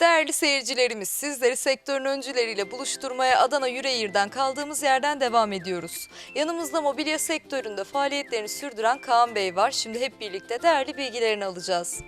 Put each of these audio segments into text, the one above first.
Değerli seyircilerimiz, sizleri sektörün öncüleriyle buluşturmaya Adana Yüreğir'den kaldığımız yerden devam ediyoruz. Yanımızda mobilya sektöründe faaliyetlerini sürdüren Kaan Bey var. Şimdi hep birlikte değerli bilgilerini alacağız.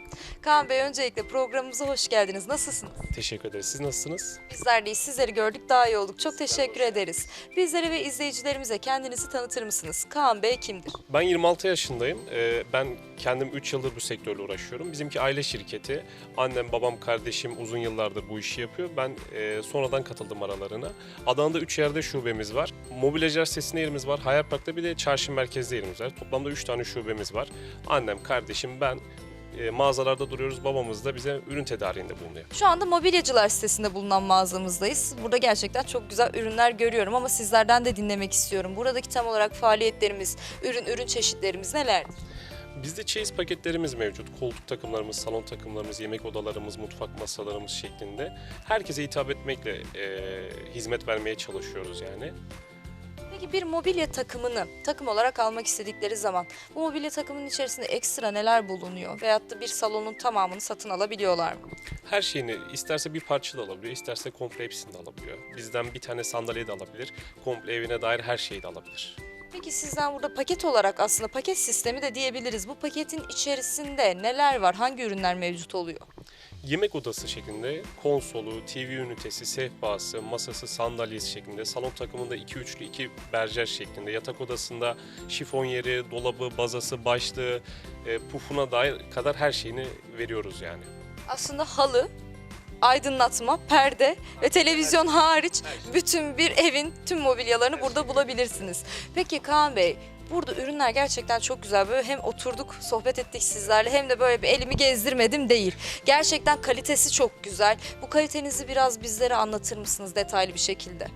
Kaan Bey öncelikle programımıza hoş geldiniz. Nasılsınız? Teşekkür ederiz. Siz nasılsınız? Bizler de sizleri gördük daha iyi olduk. Çok teşekkür ederiz. Bizlere ve izleyicilerimize kendinizi tanıtır mısınız? Kaan Bey kimdir? Ben 26 yaşındayım. Ee, Ben kendim 3 yıldır bu sektörle uğraşıyorum. Bizimki aile şirketi. Annem, babam, kardeşim uzun yıllardır bu işi yapıyor. Ben e, sonradan katıldım aralarına. Adana'da 3 yerde şubemiz var. Mobilyacılar sitesinde yerimiz var. Hayalpark'ta bir de çarşı merkezde yerimiz var. Toplamda 3 tane şubemiz var. Annem, kardeşim, ben e, mağazalarda duruyoruz. Babamız da bize ürün tedariğinde bulunuyor. Şu anda mobilyacılar sitesinde bulunan mağazamızdayız. Burada gerçekten çok güzel ürünler görüyorum ama sizlerden de dinlemek istiyorum. Buradaki tam olarak faaliyetlerimiz, ürün ürün çeşitlerimiz neler? Bizde çeyiz paketlerimiz mevcut. Koltuk takımlarımız, salon takımlarımız, yemek odalarımız, mutfak masalarımız şeklinde. Herkese hitap etmekle e, hizmet vermeye çalışıyoruz yani. Peki bir mobilya takımını takım olarak almak istedikleri zaman bu mobilya takımının içerisinde ekstra neler bulunuyor? Veyahut da bir salonun tamamını satın alabiliyorlar mı? Her şeyini isterse bir parça da alabiliyor, isterse komple hepsini de alabiliyor. Bizden bir tane sandalye de alabilir, komple evine dair her şeyi de alabilir. Peki sizden burada paket olarak aslında paket sistemi de diyebiliriz. Bu paketin içerisinde neler var? Hangi ürünler mevcut oluyor? Yemek odası şeklinde konsolu, TV ünitesi, sehpası, masası, sandalyesi şeklinde, salon takımında 2 üçlü 2 berjer şeklinde, yatak odasında şifon yeri, dolabı, bazası, başlığı, e, pufuna dair kadar her şeyini veriyoruz yani. Aslında halı, aydınlatma, perde ve televizyon hariç bütün bir evin tüm mobilyalarını burada bulabilirsiniz. Peki Kaan Bey, burada ürünler gerçekten çok güzel. Böyle hem oturduk, sohbet ettik sizlerle hem de böyle bir elimi gezdirmedim değil. Gerçekten kalitesi çok güzel. Bu kalitenizi biraz bizlere anlatır mısınız detaylı bir şekilde?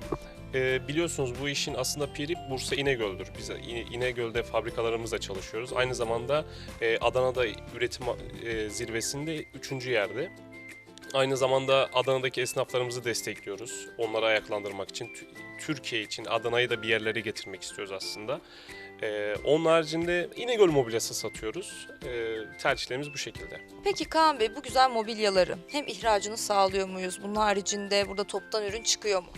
Ee, biliyorsunuz bu işin aslında piri Bursa İnegöl'dür. Biz İne- İnegöl'de fabrikalarımızla çalışıyoruz. Aynı zamanda e, Adana'da üretim e, zirvesinde üçüncü yerde. Aynı zamanda Adana'daki esnaflarımızı destekliyoruz. Onları ayaklandırmak için, Tü- Türkiye için Adana'yı da bir yerlere getirmek istiyoruz aslında. Ee, onun haricinde İnegöl mobilyası satıyoruz. Ee, tercihlerimiz bu şekilde. Peki Kaan Bey bu güzel mobilyaları hem ihracını sağlıyor muyuz? Bunun haricinde burada toptan ürün çıkıyor mu?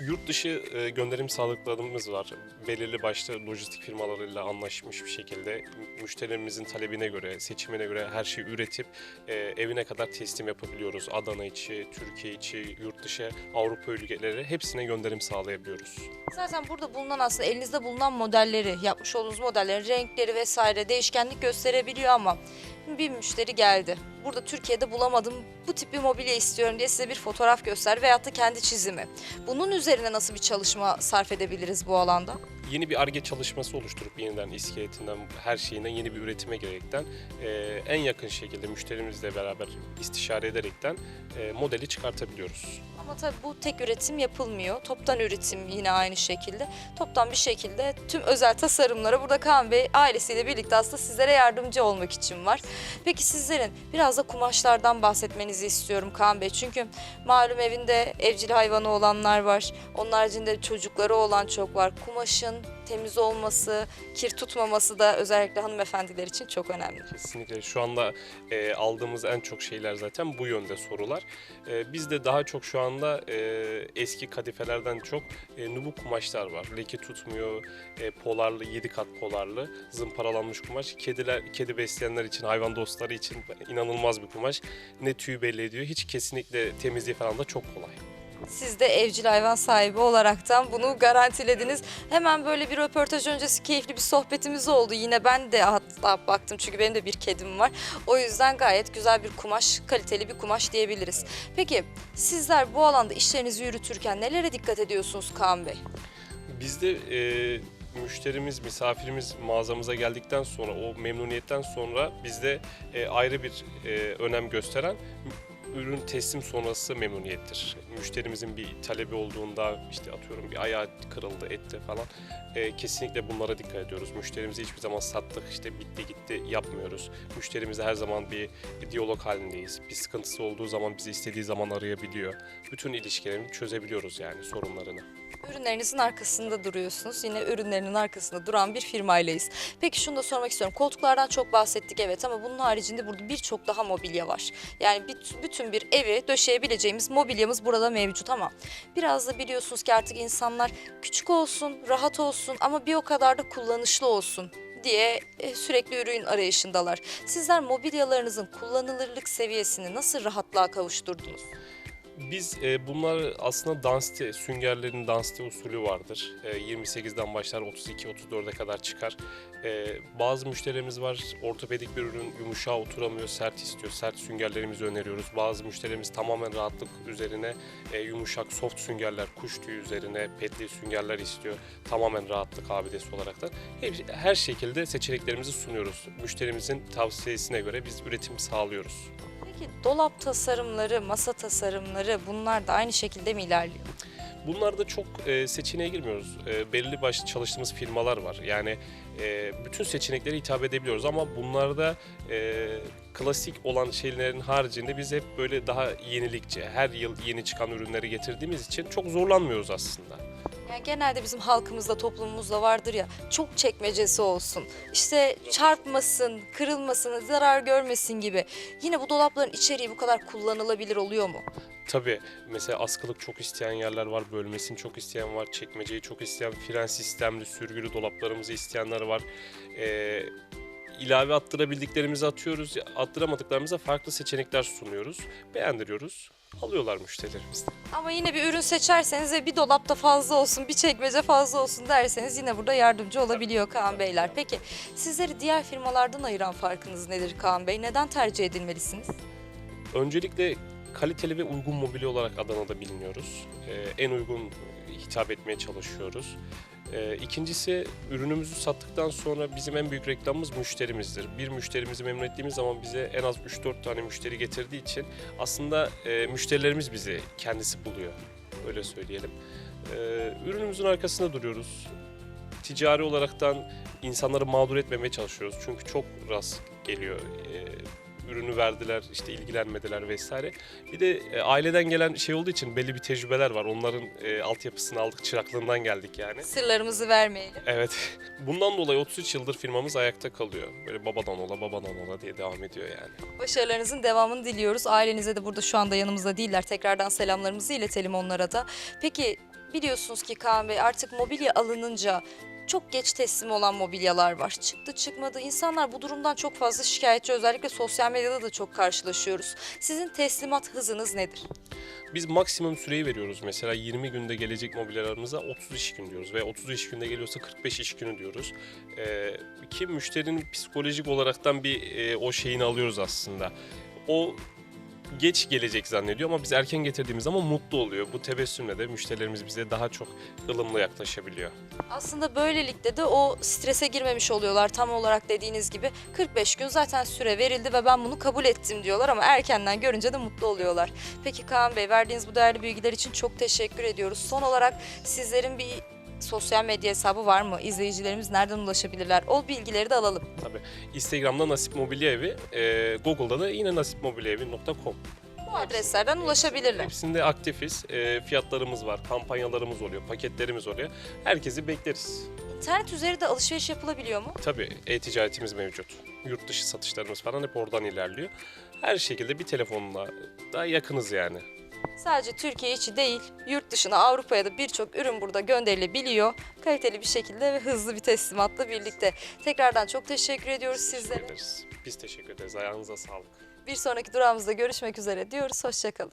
Yurt dışı e, gönderim sağlıklarımız var. Belirli başlı lojistik firmalarıyla anlaşmış bir şekilde müşterimizin talebine göre, seçimine göre her şeyi üretip e, evine kadar teslim yapabiliyoruz. Adana içi, Türkiye içi, yurt dışı, Avrupa ülkeleri hepsine gönderim sağlayabiliyoruz. Zaten burada bulunan aslında elinizde bulunan modelleri, yapmış olduğunuz modellerin renkleri vesaire değişkenlik gösterebiliyor ama bir müşteri geldi. Burada Türkiye'de bulamadım bu tip bir mobilya istiyorum diye size bir fotoğraf göster veyahut da kendi çizimi. Bunun üzerine nasıl bir çalışma sarf edebiliriz bu alanda? Yeni bir ARGE çalışması oluşturup yeniden iskeletinden her şeyinden yeni bir üretime gerekten e, en yakın şekilde müşterimizle beraber istişare ederekten e, modeli çıkartabiliyoruz. Ama tabii bu tek üretim yapılmıyor. Toptan üretim yine aynı şekilde. Toptan bir şekilde tüm özel tasarımlara burada Kaan Bey ailesiyle birlikte aslında sizlere yardımcı olmak için var. Peki sizlerin biraz da kumaşlardan bahsetmenizi istiyorum Kaan Bey. Çünkü malum evinde evcil hayvanı olanlar var. Onun haricinde çocukları olan çok var. Kumaşın temiz olması, kir tutmaması da özellikle hanımefendiler için çok önemli. Kesinlikle şu anda e, aldığımız en çok şeyler zaten bu yönde sorular. E, bizde daha çok şu anda e, eski kadifelerden çok e, nubuk kumaşlar var. Leke tutmuyor, e, polarlı, 7 kat polarlı, zımparalanmış kumaş. Kediler, kedi besleyenler için, hayvan dostları için inanılmaz bir kumaş. Ne tüy belli ediyor, hiç kesinlikle temizliği falan da çok kolay. Siz de evcil hayvan sahibi olaraktan bunu garantilediniz. Hemen böyle bir röportaj öncesi keyifli bir sohbetimiz oldu. Yine ben de hatta baktım çünkü benim de bir kedim var. O yüzden gayet güzel bir kumaş, kaliteli bir kumaş diyebiliriz. Peki sizler bu alanda işlerinizi yürütürken nelere dikkat ediyorsunuz Kaan Bey? Bizde e, müşterimiz, misafirimiz mağazamıza geldikten sonra, o memnuniyetten sonra bizde e, ayrı bir e, önem gösteren ürün teslim sonrası memnuniyettir. Müşterimizin bir talebi olduğunda işte atıyorum bir ayağı kırıldı, etti falan e, kesinlikle bunlara dikkat ediyoruz. Müşterimizi hiçbir zaman sattık işte bitti gitti yapmıyoruz. Müşterimizle her zaman bir, bir diyalog halindeyiz. Bir sıkıntısı olduğu zaman bizi istediği zaman arayabiliyor. Bütün ilişkilerini çözebiliyoruz yani sorunlarını. Ürünlerinizin arkasında duruyorsunuz. Yine ürünlerinin arkasında duran bir firmaylayız. Peki şunu da sormak istiyorum. Koltuklardan çok bahsettik evet ama bunun haricinde burada birçok daha mobilya var. Yani bütün bir evi döşeyebileceğimiz mobilyamız burada mevcut ama biraz da biliyorsunuz ki artık insanlar küçük olsun, rahat olsun ama bir o kadar da kullanışlı olsun diye e, sürekli ürün arayışındalar. Sizler mobilyalarınızın kullanılırlık seviyesini nasıl rahatlığa kavuşturdunuz? Biz e, bunlar aslında danste, süngerlerin danste usulü vardır. E, 28'den başlar 32-34'e kadar çıkar. E, bazı müşterilerimiz var ortopedik bir ürün yumuşağa oturamıyor, sert istiyor. Sert süngerlerimizi öneriyoruz. Bazı müşterilerimiz tamamen rahatlık üzerine e, yumuşak soft süngerler, kuş tüyü üzerine petli süngerler istiyor. Tamamen rahatlık abidesi olarak da. Hep- Her şekilde seçeneklerimizi sunuyoruz. Müşterimizin tavsiyesine göre biz üretim sağlıyoruz. Peki dolap tasarımları, masa tasarımları bunlar da aynı şekilde mi ilerliyor? Bunlarda çok e, seçeneğe girmiyoruz. E, belli başlı çalıştığımız firmalar var. Yani e, bütün seçeneklere hitap edebiliyoruz ama bunlarda e, klasik olan şeylerin haricinde biz hep böyle daha yenilikçi, her yıl yeni çıkan ürünleri getirdiğimiz için çok zorlanmıyoruz aslında. Yani genelde bizim halkımızda, toplumumuzda vardır ya çok çekmecesi olsun. İşte çarpmasın, kırılmasın, zarar görmesin gibi. Yine bu dolapların içeriği bu kadar kullanılabilir oluyor mu? Tabii mesela askılık çok isteyen yerler var, bölmesini çok isteyen var, çekmeceyi çok isteyen, fren sistemli, sürgülü dolaplarımızı isteyenler var. Ee, ilave attırabildiklerimizi atıyoruz, attıramadıklarımıza farklı seçenekler sunuyoruz, beğendiriyoruz, alıyorlar müşterilerimiz de. Ama yine bir ürün seçerseniz ve bir dolapta fazla olsun, bir çekmece fazla olsun derseniz yine burada yardımcı olabiliyor Kaan Beyler. Peki sizleri diğer firmalardan ayıran farkınız nedir Kaan Bey? Neden tercih edilmelisiniz? Öncelikle kaliteli ve uygun mobilya olarak Adana'da biliniyoruz. Ee, en uygun hitap etmeye çalışıyoruz. Ee, ikincisi ürünümüzü sattıktan sonra bizim en büyük reklamımız müşterimizdir. Bir müşterimizi memnun ettiğimiz zaman bize en az 3-4 tane müşteri getirdiği için aslında e, müşterilerimiz bizi kendisi buluyor. Öyle söyleyelim. Ee, ürünümüzün arkasında duruyoruz. Ticari olaraktan insanları mağdur etmemeye çalışıyoruz. Çünkü çok rast geliyor. Ee, ürünü verdiler, işte ilgilenmediler vesaire. Bir de e, aileden gelen şey olduğu için belli bir tecrübeler var. Onların e, altyapısını aldık, çıraklığından geldik yani. Sırlarımızı vermeyelim. Evet. Bundan dolayı 33 yıldır firmamız ayakta kalıyor. Böyle babadan ola, babadan ola diye devam ediyor yani. Başarılarınızın devamını diliyoruz. Ailenize de burada şu anda yanımızda değiller. Tekrardan selamlarımızı iletelim onlara da. Peki biliyorsunuz ki Kaan Bey artık mobilya alınınca çok geç teslim olan mobilyalar var. Çıktı çıkmadı. İnsanlar bu durumdan çok fazla şikayetçi. Özellikle sosyal medyada da çok karşılaşıyoruz. Sizin teslimat hızınız nedir? Biz maksimum süreyi veriyoruz. Mesela 20 günde gelecek mobilyalarımıza 30 iş gün diyoruz. Ve 30 iş günde geliyorsa 45 iş günü diyoruz. Ee, ki müşterinin psikolojik olaraktan bir e, o şeyini alıyoruz aslında. O geç gelecek zannediyor ama biz erken getirdiğimiz zaman mutlu oluyor. Bu tebessümle de müşterilerimiz bize daha çok ılımlı yaklaşabiliyor. Aslında böylelikle de o strese girmemiş oluyorlar tam olarak dediğiniz gibi. 45 gün zaten süre verildi ve ben bunu kabul ettim diyorlar ama erkenden görünce de mutlu oluyorlar. Peki Kaan Bey verdiğiniz bu değerli bilgiler için çok teşekkür ediyoruz. Son olarak sizlerin bir sosyal medya hesabı var mı? İzleyicilerimiz nereden ulaşabilirler? O bilgileri de alalım. Tabii. Instagram'da Nasip Mobilya Evi, e, Google'da da yine nasipmobilyaevi.com. Bu adreslerden ulaşabilirler. Hepsinde aktifiz. E, fiyatlarımız var, kampanyalarımız oluyor, paketlerimiz oluyor. Herkesi bekleriz. İnternet üzeri de alışveriş yapılabiliyor mu? Tabii e-ticaretimiz mevcut. Yurt dışı satışlarımız falan hep oradan ilerliyor. Her şekilde bir telefonla da yakınız yani. Sadece Türkiye içi değil, yurt dışına Avrupa'ya da birçok ürün burada gönderilebiliyor. Kaliteli bir şekilde ve hızlı bir teslimatla birlikte. Tekrardan çok teşekkür ediyoruz sizlere. Biz teşekkür ederiz. Ayağınıza sağlık. Bir sonraki durağımızda görüşmek üzere diyoruz. Hoşçakalın.